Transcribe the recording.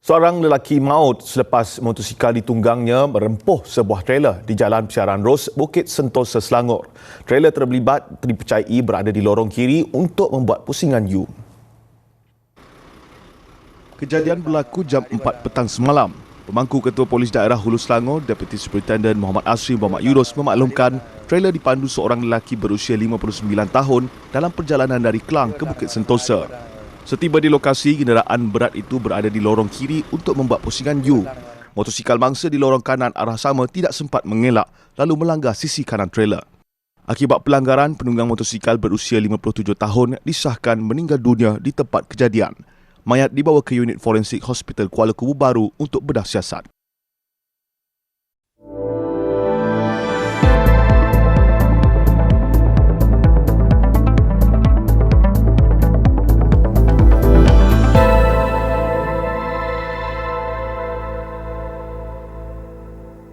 Seorang lelaki maut selepas motosikal ditunggangnya merempuh sebuah trailer di Jalan Persiaran Ros, Bukit Sentosa, Selangor. Trailer terlibat dipercayai berada di lorong kiri untuk membuat pusingan U. Kejadian berlaku jam 4 petang semalam. Pemangku Ketua Polis Daerah Hulu Selangor, Deputy Superintendent Muhammad Asri Muhammad Yunus memaklumkan trailer dipandu seorang lelaki berusia 59 tahun dalam perjalanan dari Kelang ke Bukit Sentosa. Setiba di lokasi, kenderaan berat itu berada di lorong kiri untuk membuat pusingan U. Motosikal mangsa di lorong kanan arah sama tidak sempat mengelak lalu melanggar sisi kanan trailer. Akibat pelanggaran, penunggang motosikal berusia 57 tahun disahkan meninggal dunia di tempat kejadian. Mayat dibawa ke unit forensik Hospital Kuala Kubu Baru untuk bedah siasat.